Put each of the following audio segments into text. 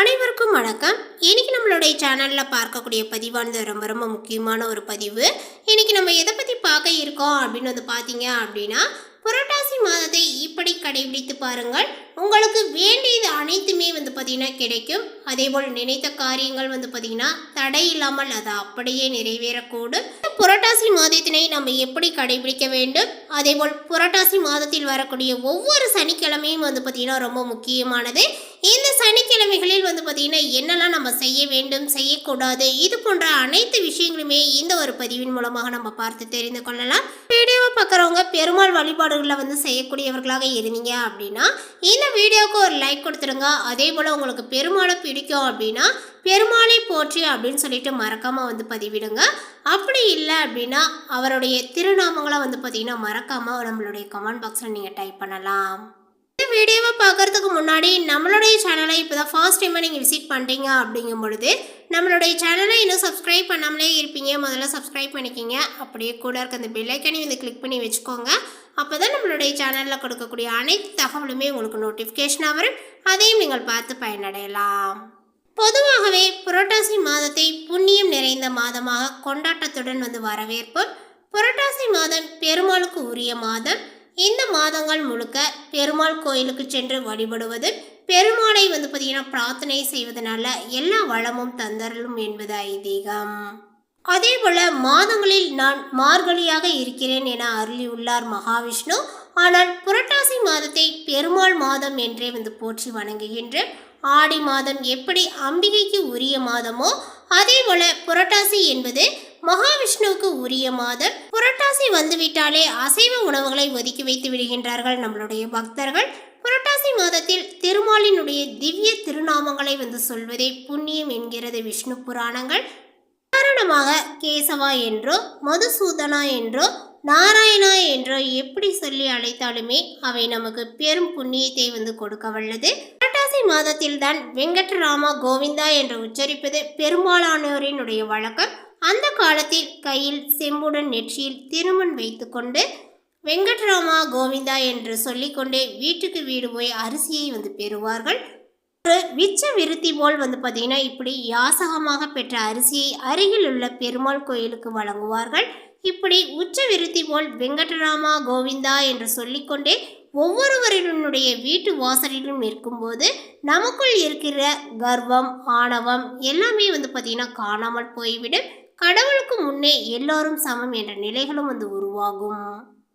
அனைவருக்கும் வணக்கம். இன்றைக்கி நம்மளுடைய சேனலில் பார்க்கக்கூடிய பதிவானது ரொம்ப ரொம்ப முக்கியமான ஒரு பதிவு. இன்றைக்கி நம்ம எதை பற்றி பார்க்க இருக்கோம் அப்படின்னு வந்து பார்த்தீங்க அப்படின்னா புரட்டாசி மாதத்தை இப்படி கடைபிடித்து பாருங்கள். உங்களுக்கு வேண்டியது அனைத்துமே வந்து பார்த்திங்கன்னா கிடைக்கும். அதேபோல் நினைத்த காரியங்கள் வந்து பார்த்திங்கன்னா தடை இல்லாமல் அது அப்படியே நிறைவேறக்கூடும். இந்த புரட்டாசி மாதத்தினை நம்ம எப்படி கடைபிடிக்க வேண்டும்? அதேபோல் புரட்டாசி மாதத்தில் வரக்கூடிய ஒவ்வொரு சனிக்கிழமையும் வந்து பார்த்திங்கன்னா ரொம்ப முக்கியமானது. இந்த சனிக்கிழமைகளில் வந்து பார்த்தீங்கன்னா என்னெல்லாம் நம்ம செய்ய வேண்டும் செய்யக்கூடாது இது போன்ற அனைத்து விஷயங்களுமே இந்த ஒரு பதிவின் மூலமாக நம்ம பார்த்து தெரிந்து கொள்ளலாம். வீடியோவை பார்க்குறவங்க பெருமாள் வழிபாடுகளில் வந்து செய்யக்கூடியவர்களாக இருந்தீங்க அப்படின்னா இந்த வீடியோவுக்கு ஒரு லைக் கொடுத்துருங்க அதே போல் உங்களுக்கு பெருமாளை பிடிக்கும் அப்படின்னா பெருமாளை போற்றி அப்படின்னு சொல்லிட்டு மறக்காமல் வந்து பதிவிடுங்க. அப்படி இல்லை அப்படின்னா அவருடைய திருநாமங்களை வந்து பார்த்தீங்கன்னா மறக்காமல் நம்மளுடைய கமெண்ட் பாக்ஸில் நீங்கள் டைப் பண்ணலாம். வீடியோவை பார்க்கறதுக்கு முன்னாடி நம்மளுடைய சேனலை இப்போ தான் ஃபர்ஸ்ட் டைமாக நீங்கள் விசிட் பண்ணிட்டீங்க அப்படிங்கும் பொழுது நம்மளுடைய சேனலை இன்னும் சப்ஸ்கிரைப் பண்ணாமலே இருப்பீங்க. முதல்ல சப்ஸ்கிரைப் பண்ணிக்கிங்க. அப்படியே கூட இருக்க அந்த பெல்லைக்கனையும் வந்து கிளிக் பண்ணி வச்சுக்கோங்க. அப்போ தான் நம்மளுடைய சேனலில் கொடுக்கக்கூடிய அனைத்து தகவலுமே உங்களுக்கு நோட்டிஃபிகேஷனாக வரும். அதையும் நீங்கள் பார்த்து பயனடையலாம். பொதுவாகவே புரட்டாசி மாதத்தை புண்ணியம் நிறைந்த மாதமாக கொண்டாட்டத்துடன் வந்து வரவேற்போம். புரட்டாசி மாதம் பெருமாளுக்கு உரிய மாதம். இந்த மாதங்கள் முழுக்க பெருமாள் கோயிலுக்கு சென்று வழிபடுவது பெருமாளை வந்து பார்த்தீங்கன்னா பிரார்த்தனை செய்வதனால எல்லா வளமும் தந்தரலும் என்பது ஐதீகம். அதே போல மாதங்களில் நான் மார்கழியாக இருக்கிறேன் என அருளியுள்ளார் மகாவிஷ்ணு. ஆனால் புரட்டாசி மாதத்தை பெருமாள் மாதம் என்றே வந்து போற்றி வணங்குகின்ற ஆடி மாதம் எப்படி அம்பிகைக்கு உரிய மாதமோ அதே போல புரட்டாசி என்பது மகாவிஷ்ணுவுக்கு உரிய மாதம் புரட்டாசி வந்துவிட்டாலே அசைவ உணவுகளை ஒதுக்கி வைத்து விடுகின்றார்கள் நம்மளுடைய பக்தர்கள். புரட்டாசி மாதத்தில் திருமாலினுடைய திவ்ய திருநாமங்களை வந்து சொல்வதே புண்ணியம் என்கிறது விஷ்ணு புராணங்கள். உதாரணமாக கேசவா என்றோ மதுசூதனா என்றோ நாராயணா என்றோ எப்படி சொல்லி அழைத்தாலுமே அவை நமக்கு பெரும் புண்ணியத்தை வந்து கொடுக்க வல்லது புரட்டாசி மாதத்தில் தான் வெங்கட்ராமா கோவிந்தா என்று உச்சரிப்பது பெரும்பாலானோரினுடைய வழக்கம். அந்த காலத்தில் கையில் செம்புடன் நெற்றியில் திருமண் வைத்துக்கொண்டு வெங்கட்ராமா கோவிந்தா என்று சொல்லிக்கொண்டே வீட்டுக்கு வீடு போய் அரிசியை வந்து பெறுவார்கள். ஒரு விச்ச விருத்தி போல் வந்து பார்த்தீங்கன்னா இப்படி யாசகமாக பெற்ற அரிசியை அருகில் உள்ள பெருமாள் கோயிலுக்கு வழங்குவார்கள். இப்படி உச்ச விருத்தி போல் வெங்கடராமா கோவிந்தா என்று சொல்லிக்கொண்டே ஒவ்வொருவரினுடைய வீட்டு வாசலிலும் இருக்கும்போது நமக்குள் இருக்கிற கர்வம் ஆணவம் எல்லாமே வந்து பார்த்திங்கன்னா காணாமல் போய்விடும். கடவுளுக்கு முன்னே எல்லோரும் சமம் என்ற நிலைகளும் வந்து உருவாகும்.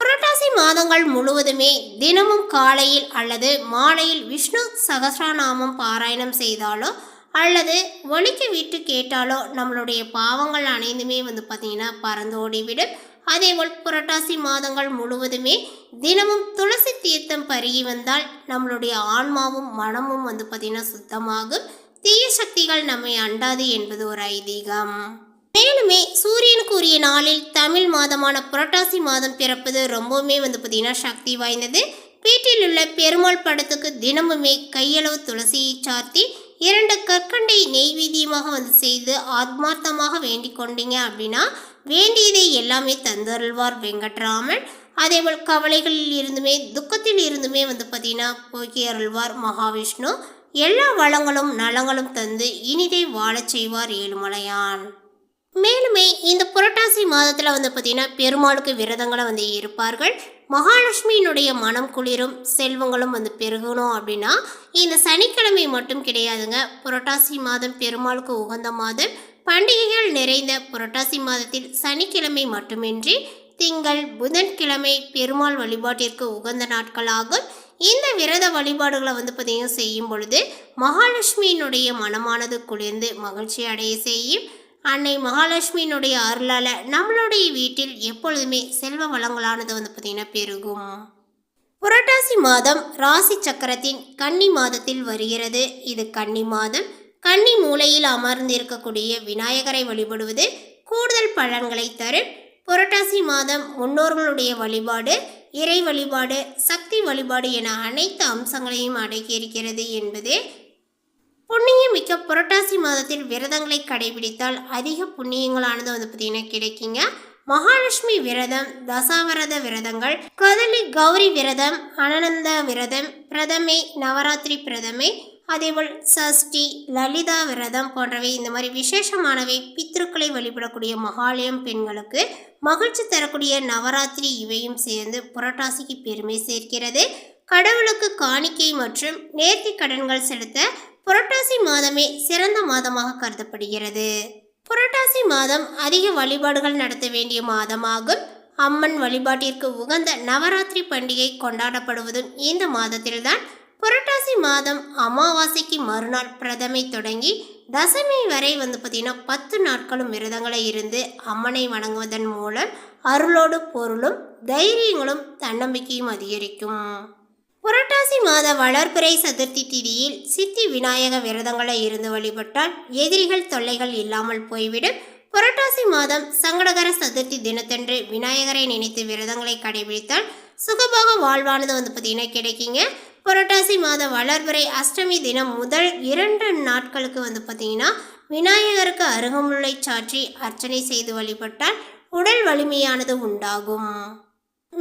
புரட்டாசி மாதங்கள் முழுவதுமே தினமும் காலையில் அல்லது மாலையில் விஷ்ணு சகசிரநாமம் பாராயணம் செய்தாலோ அல்லது ஒலிக்கு விட்டு கேட்டாலோ நம்மளுடைய பாவங்கள் அனைத்துமே வந்து பார்த்திங்கன்னா பறந்தோடிவிடும். அதேபோல் புரட்டாசி மாதங்கள் முழுவதுமே தினமும் துளசி தீர்த்தம் பருகி வந்தால் நம்மளுடைய ஆன்மாவும் மனமும் வந்து பார்த்திங்கன்னா சுத்தமாகும். தீய சக்திகள் நம்மை அண்டாது என்பது ஒரு ஐதீகம். மேலுமே சூரியனுக்கு உரிய நாளில் தமிழ் மாதமான புரட்டாசி மாதம் பிறப்பது ரொம்பவுமே வந்து பார்த்திங்கன்னா சக்தி வாய்ந்தது. வீட்டில் உள்ள பெருமாள் படத்துக்கு தினமுமே கையளவு துளசியை சார்த்தி இரண்டு கற்கண்டை நெய்வீதியமாக வந்து செய்து ஆத்மார்த்தமாக வேண்டிக் கொண்டீங்க அப்படின்னா வேண்டியதை எல்லாமே தந்தருள்வார் வெங்கட்ராமன். அதேபோல் கவலைகளில் இருந்துமே துக்கத்தில் இருந்துமே வந்து பார்த்தீங்கன்னா போக்கி அருள்வார் மகாவிஷ்ணு. எல்லா வளங்களும் நலங்களும் தந்து இனிதை வாழச் செய்வார் ஏழுமலையான். மேலுமே இந்த புரட்டாசி மாதத்தில் வந்து பார்த்தீங்கன்னா பெருமாளுக்கு விரதங்களை வந்து இருப்பார்கள். மகாலட்சுமியினுடைய மனம் குளிரும் செல்வங்களும் வந்து பெருகணும் அப்படின்னா இந்த சனிக்கிழமை மட்டும் கிடையாதுங்க. புரட்டாசி மாதம் பெருமாளுக்கு உகந்த மாதம். பண்டிகைகள் நிறைந்த புரட்டாசி மாதத்தில் சனிக்கிழமை மட்டுமின்றி திங்கள் புதன்கிழமை பெருமாள் வழிபாட்டிற்கு உகந்த நாட்களாகும் இந்த விரத வழிபாடுகளை வந்து பார்த்திங்கன்னா செய்யும் பொழுது மகாலட்சுமியினுடைய மனமானது குளிர்ந்து மகிழ்ச்சி அடைய செய்யும். அன்னை மகாலட்சுமியினுடைய அருளால் நம்மளுடைய வீட்டில் எப்பொழுதுமே செல்வ வளங்களானது வந்து பார்த்திங்கன்னா பெருகும். புரட்டாசி மாதம் ராசி சக்கரத்தின் கன்னி மாதத்தில் வருகிறது. இது கன்னி மாதம் கன்னி மூலையில் அமர்ந்திருக்கக்கூடிய விநாயகரை வழிபடுவது கூடுதல் பலன்களை தரும். புரட்டாசி மாதம் முன்னோர்களுடைய வழிபாடு இறை வழிபாடு சக்தி வழிபாடு என அனைத்து அம்சங்களையும் அடக்கியிருக்கிறது என்பதே புண்ணியம் மிக்க புரட்டாசி மாதத்தில் விரதங்களை கடைபிடித்தால் அதிக புண்ணியங்களானது வந்து பார்த்தீங்கன்னா கிடைக்குங்க. மகாலட்சுமி விரதம் தசாவரத விரதங்கள் கதலி கௌரி விரதம் அனனந்த விரதம் பிரதமை நவராத்திரி பிரதமை அதேபோல் சஷ்டி லலிதா விரதம் போன்றவை இந்த மாதிரி விசேஷமானவை பித்ருக்களை வழிபடக்கூடிய மகாலயம் பெண்களுக்கு மகிழ்ச்சி தரக்கூடிய நவராத்திரி இவையும் சேர்ந்து புரட்டாசிக்கு பெருமை சேர்க்கிறது. கடவுளுக்கு காணிக்கை மற்றும் நேர்த்தி கடன்கள் செலுத்த புரட்டாசி மாதமே சிறந்த மாதமாக கருதப்படுகிறது. புரட்டாசி மாதம் அதிக வழிபாடுகள் நடத்த வேண்டிய மாதமாகும். அம்மன் வழிபாட்டிற்கு உகந்த நவராத்திரி பண்டிகை கொண்டாடப்படுவதும் இந்த மாதத்தில்தான். புரட்டாசி மாதம் அமாவாசைக்கு மறுநாள் பிரதமை தொடங்கி தசமி வரை வந்து பார்த்திங்கன்னா பத்து நாட்களும் விரதங்களை இருந்து அம்மனை வணங்குவதன் மூலம் அருளோடு பொருளும் தைரியங்களும் தன்னம்பிக்கையும் அதிகரிக்கும். புரட்டாசி மாத வளர்பிறை சதுர்த்தி திதியில் சித்தி விநாயக விரதங்களை இருந்து வழிபட்டால் எதிரிகள் தொல்லைகள் இல்லாமல் போய்விடும். புரட்டாசி மாதம் சங்கடகர சதுர்த்தி தினத்தன்று விநாயகரை நினைத்து விரதங்களை கடைபிடித்தால் சுகபாக வாழ்வானது வந்து பார்த்தீங்கன்னா கிடைக்குங்க. புரட்டாசி மாத வளர்பிறை அஷ்டமி தினம் முதல் இரண்டு நாட்களுக்கு வந்து பார்த்தீங்கன்னா விநாயகருக்கு அருகமுல்லை சாற்றி அர்ச்சனை செய்து வழிபட்டால் உடல் வலிமையானது உண்டாகும்.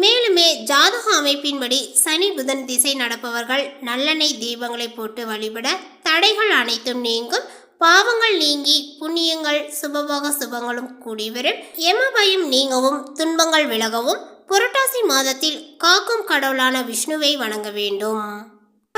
மேலுமே ஜாதக அமைப்பின்படி சனி புதன் திசை நடப்பவர்கள் நல்லெண்ணெய் தீபங்களை போட்டு வழிபட தடைகள் அனைத்தும் நீங்கும். பாவங்கள் நீங்கி புண்ணியங்கள் சுபபோக சுபங்களும் கூடி வரும் எம பயம் நீங்கவும் துன்பங்கள் விலகவும் புரட்டாசி மாதத்தில் காக்கும் கடவுளான விஷ்ணுவை வணங்க வேண்டும்.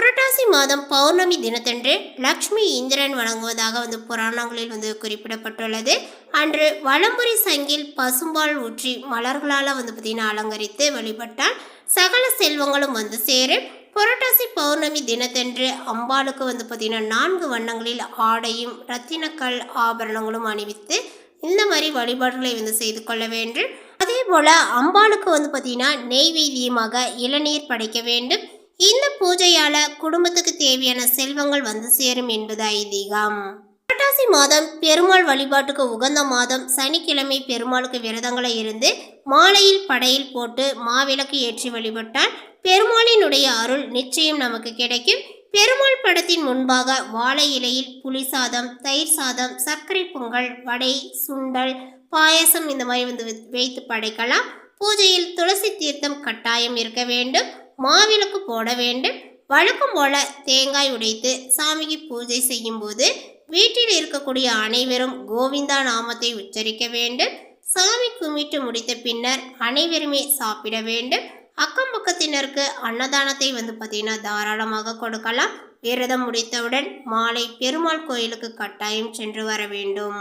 புரட்டாசி மாதம் பௌர்ணமி தினத்தன்று லக்ஷ்மி இந்திரன் வழங்குவதாக வந்து புராணங்களில் வந்து குறிப்பிடப்பட்டுள்ளது. அன்று வலம்புரி சங்கில் பசும்பால் ஊற்றி மலர்களால் வந்து பார்த்தீங்கன்னா அலங்கரித்து வழிபட்டால் சகல செல்வங்களும் வந்து சேரும். புரட்டாசி பௌர்ணமி தினத்தன்று அம்பாளுக்கு வந்து பார்த்தீங்கன்னா நான்கு வண்ணங்களில் ஆடையும் ரத்தினக்கல் ஆபரணங்களும் அணிவித்து இந்த மாதிரி வழிபாடுகளை வந்து செய்து கொள்ள வேண்டும். அதே போல் அம்பாளுக்கு வந்து பார்த்தீங்கன்னா நெய்வேதியமாக இளநீர் படைக்க வேண்டும். இந்த பூஜையால குடும்பத்துக்கு தேவையான செல்வங்கள் வந்து சேரும் என்பது ஐதீகம். புரட்டாசி மாதம் பெருமாள் வழிபாட்டுக்கு உகந்த மாதம் சனிக்கிழமை பெருமாளுக்கு விரதங்களை இருந்து மாலையில் படையில் போட்டு மாவிளக்கு ஏற்றி வழிபட்டால் பெருமாளினுடைய அருள் நிச்சயம் நமக்கு கிடைக்கும். பெருமாள் படத்தின் முன்பாக வாழை இலையில் புளி சாதம் தயிர் சாதம் சர்க்கரை பொங்கல் வடை சுண்டல் பாயசம் இந்த மாதிரி வந்து வை- வைத்து படைக்கலாம். பூஜையில் துளசி தீர்த்தம் கட்டாயம் இருக்க வேண்டும். மாவிளக்கு போட வேண்டும். வழக்கம் போல தேங்காய் உடைத்து சாமிக்கு பூஜை செய்யும்போது வீட்டில் இருக்கக்கூடிய அனைவரும் கோவிந்தா நாமத்தை உச்சரிக்க வேண்டும். சாமி கும்பிட்டு முடித்த பின்னர் அனைவருமே சாப்பிட வேண்டும். அக்கம் பக்கத்தினருக்கு அன்னதானத்தை வந்து பார்த்தீங்கன்னா தாராளமாக கொடுக்கலாம். விரதம் முடித்தவுடன் மாலை பெருமாள் கோயிலுக்கு கட்டாயம் சென்று வர வேண்டும்.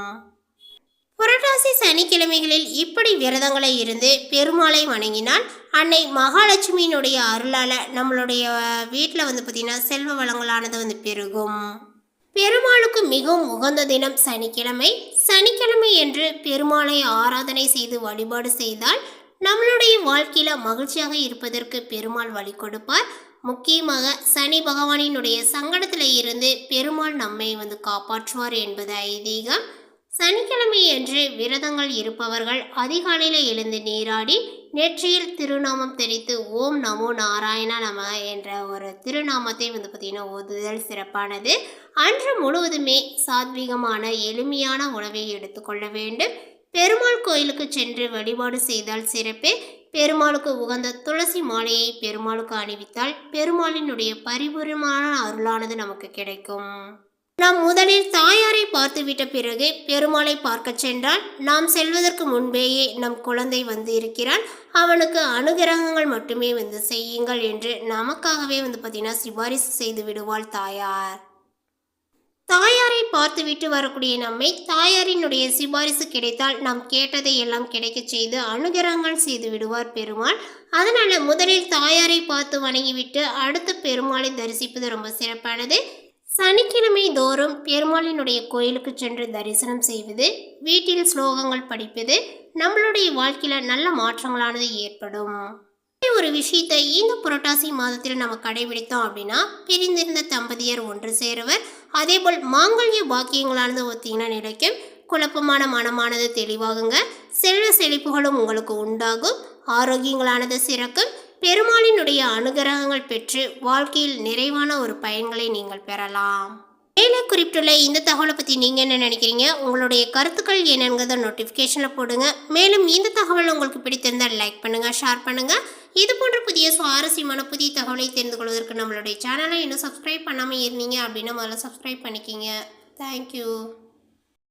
புரட்டாசி சனிக்கிழமைகளில் இப்படி விரதங்களை இருந்து பெருமாளை வணங்கினால் அன்னை மகாலட்சுமியினுடைய அருளால் நம்மளுடைய வீட்டில் வந்து பார்த்திங்கன்னா செல்வ வளங்களானது வந்து பெருகும். பெருமாளுக்கு மிகவும் உகந்த தினம் சனிக்கிழமை. சனிக்கிழமை என்று பெருமாளை ஆராதனை செய்து வழிபாடு செய்தால் நம்மளுடைய வாழ்க்கையில் மகிழ்ச்சியாக இருப்பதற்கு பெருமாள் வழி கொடுப்பார். முக்கியமாக சனி பகவானினுடைய சங்கடத்தில் இருந்து பெருமாள் நம்மை வந்து காப்பாற்றுவார் என்பது ஐதீகம். சனிக்கிழமையன்று விரதங்கள் இருப்பவர்கள் அதிகாலையில் எழுந்து நீராடி நெற்றியில் திருநாமம் தெரித்து ஓம் நமோ நாராயணா நம என்ற ஒரு திருநாமத்தை வந்து பார்த்திங்கன்னா ஓதுதல் சிறப்பானது. அன்று முழுவதுமே சாத்வீகமான எளிமையான உணவை எடுத்துக்கொள்ள வேண்டும். பெருமாள் கோயிலுக்கு சென்று வழிபாடு செய்தால் சிறப்பு. பெருமாளுக்கு உகந்த துளசி மாலையை பெருமாளுக்கு அணிவித்தால் பெருமாளினுடைய பரிபூர்ணமான அருளானது நமக்கு கிடைக்கும். நாம் முதலில் தாயாரை பார்த்துவிட்ட பிறகு பெருமாளை பார்க்கச் சென்றால் நாம் செல்வதற்கு முன்பேயே நம் குழந்தை வந்து இருக்கிறான் அவனுக்கு அனுகிரகங்கள் மட்டுமே வந்து செய்யுங்கள் என்று நமக்காகவே வந்து பார்த்தீங்கன்னா சிபாரிசு செய்து விடுவாள் தாயார். தாயாரை பார்த்துவிட்டு வரக்கூடிய நம்மை தாயாரினுடைய சிபாரிசு கிடைத்தால் நாம் கேட்டதை எல்லாம் கிடைக்கச் செய்து அனுகிரகங்கள் செய்து விடுவார் பெருமாள். அதனால் முதலில் தாயாரை பார்த்து வணங்கிவிட்டு அடுத்து பெருமாளை தரிசிப்பது ரொம்ப சிறப்பானது. சனிக்கிழமை தோறும் பெருமாளினுடைய கோயிலுக்கு சென்று தரிசனம் செய்வது வீட்டில் ஸ்லோகங்கள் படிப்பது நம்மளுடைய வாழ்க்கையில் நல்ல மாற்றங்களானது ஏற்படும். ஒரு விஷயத்தை இந்த புரட்டாசி மாதத்தில் நம்ம கடைபிடித்தோம் அப்படின்னா பிரிந்திருந்த தம்பதியர் ஒன்று சேருவர். அதேபோல் மாங்கல்ய பாக்கியங்களானது ஒத்திங்கன்னா நிலைக்கும். குழப்பமான மனமானது தெளிவாகுங்க. செல்வ செழிப்புகளும் உங்களுக்கு உண்டாகும். ஆரோக்கியங்களானது சிறக்கும். பெருமாளினுடைய அனுகிரகங்கள் பெற்று வாழ்க்கையில் நிறைவான ஒரு பயன்களை நீங்கள் பெறலாம். மேலே குறிப்பிட்டுள்ள இந்த தகவலை பற்றி நீங்கள் என்ன நினைக்கிறீங்க? உங்களுடைய கருத்துக்கள் என்னங்கிறத நோட்டிஃபிகேஷனில் போடுங்க. மேலும் இந்த தகவல் உங்களுக்கு பிடித்திருந்தால் லைக் பண்ணுங்கள் ஷேர் பண்ணுங்கள் இது போன்ற புதிய சுவாரஸ்யமான புதிய தகவலை தெரிந்து கொள்வதற்கு நம்மளுடைய சேனலை இன்னும் சப்ஸ்கிரைப் பண்ணாமல் இருந்தீங்க அப்படின்னா முதல்ல சப்ஸ்கிரைப் பண்ணிக்கிங்க. தேங்க்யூ